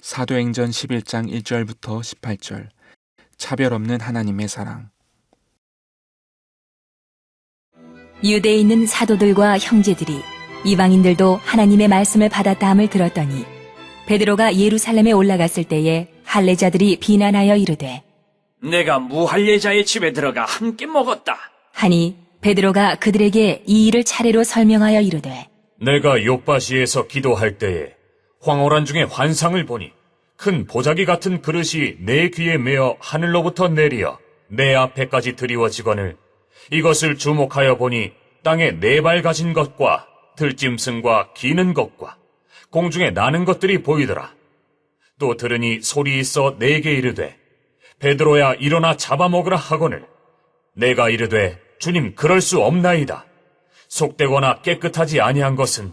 사도행전 11장 1절부터 18절 차별 없는 하나님의 사랑 유대에 있는 사도들과 형제들이 이방인들도 하나님의 말씀을 받았다 함을 들었더니 베드로가 예루살렘에 올라갔을 때에 할례자들이 비난하여 이르되 내가 무할례자의 집에 들어가 함께 먹었다. 하니 베드로가 그들에게 이 일을 차례로 설명하여 이르되 내가 요바시에서 기도할 때에 황홀한 중에 환상을 보니 큰 보자기 같은 그릇이 내 귀에 메어 하늘로부터 내리어 내 앞에까지 드리워지거늘 이것을 주목하여 보니 땅에 네 발 가진 것과 들짐승과 기는 것과 공중에 나는 것들이 보이더라. 또 들으니 소리 있어 내게 이르되 베드로야 일어나 잡아먹으라 하거늘 내가 이르되 주님 그럴 수 없나이다. 속되거나 깨끗하지 아니한 것은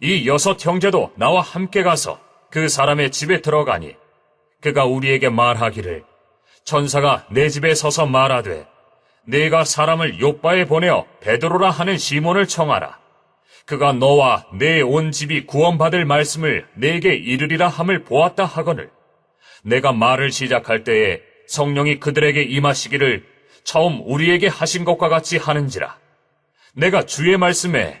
이 여섯 형제도 나와 함께 가서 그 사람의 집에 들어가니 그가 우리에게 말하기를 천사가 내 집에 서서 말하되 내가 사람을 요바에 보내어 베드로라 하는 시몬을 청하라. 그가 너와 내 온 집이 구원받을 말씀을 내게 이르리라 함을 보았다 하거늘. 내가 말을 시작할 때에 성령이 그들에게 임하시기를 처음 우리에게 하신 것과 같이 하는지라. 내가 주의 말씀에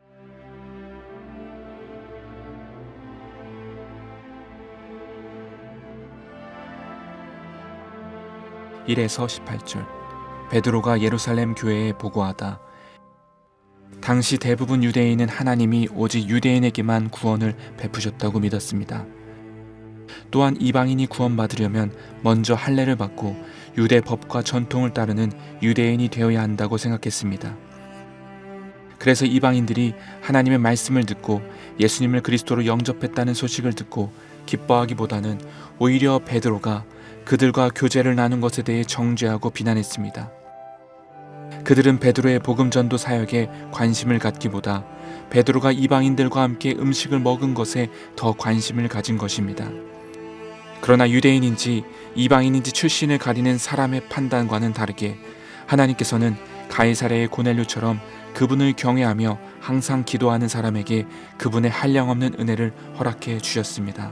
일에서 18절 베드로가 예루살렘 교회에 보고하다 당시 대부분 유대인은 하나님이 오직 유대인에게만 구원을 베푸셨다고 믿었습니다. 또한 이방인이 구원받으려면 먼저 할례를 받고 유대 법과 전통을 따르는 유대인이 되어야 한다고 생각했습니다. 그래서 이방인들이 하나님의 말씀을 듣고 예수님을 그리스도로 영접했다는 소식을 듣고 기뻐하기보다는 오히려 베드로가 그들과 교제를 나눈 것에 대해 정죄하고 비난했습니다. 그들은 베드로의 복음 전도 사역에 관심을 갖기보다 베드로가 이방인들과 함께 음식을 먹은 것에 더 관심을 가진 것입니다. 그러나 유대인인지 이방인인지 출신을 가리는 사람의 판단과는 다르게 하나님께서는 가이사랴의 고넬료처럼 그분을 경외하며 항상 기도하는 사람에게 그분의 한량없는 은혜를 허락해 주셨습니다.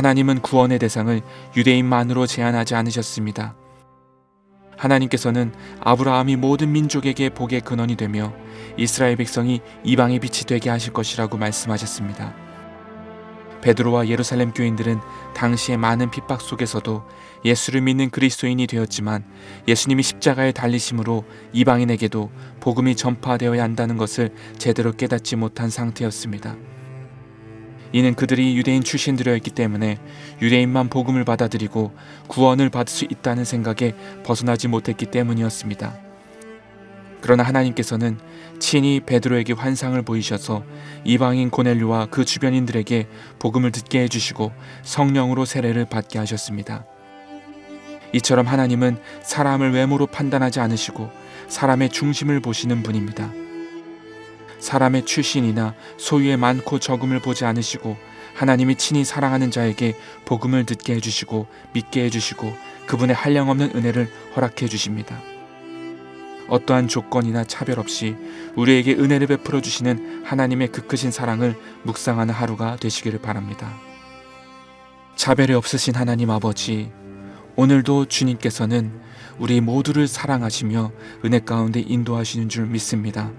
하나님은 구원의 대상을 유대인만으로 제한하지 않으셨습니다. 하나님께서는 아브라함이 모든 민족에게 복의 근원이 되며 이스라엘 백성이 이방의 빛이 되게 하실 것이라고 말씀하셨습니다. 베드로와 예루살렘 교인들은 당시의 많은 핍박 속에서도 예수를 믿는 그리스도인이 되었지만 예수님이 십자가에 달리심으로 이방인에게도 복음이 전파되어야 한다는 것을 제대로 깨닫지 못한 상태였습니다. 이는 그들이 유대인 출신들이었기 때문에 유대인만 복음을 받아들이고 구원을 받을 수 있다는 생각에 벗어나지 못했기 때문이었습니다. 그러나 하나님께서는 친히 베드로에게 환상을 보이셔서 이방인 고넬류와 그 주변인들에게 복음을 듣게 해주시고 성령으로 세례를 받게 하셨습니다. 이처럼 하나님은 사람을 외모로 판단하지 않으시고 사람의 중심을 보시는 분입니다. 사람의 출신이나 소유의 많고 적음을 보지 않으시고 하나님이 친히 사랑하는 자에게 복음을 듣게 해주시고 믿게 해주시고 그분의 한량없는 은혜를 허락해 주십니다. 어떠한 조건이나 차별 없이 우리에게 은혜를 베풀어 주시는 하나님의 그 크신 사랑을 묵상하는 하루가 되시기를 바랍니다. 차별이 없으신 하나님 아버지, 오늘도 주님께서는 우리 모두를 사랑하시며 은혜 가운데 인도하시는 줄 믿습니다.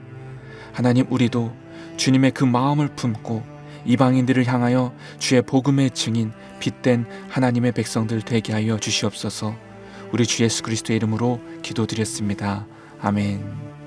하나님 우리도 주님의 그 마음을 품고 이방인들을 향하여 주의 복음의 증인 빛된 하나님의 백성들 되게 하여 주시옵소서. 우리 주 예수 그리스도의 이름으로 기도드렸습니다. 아멘.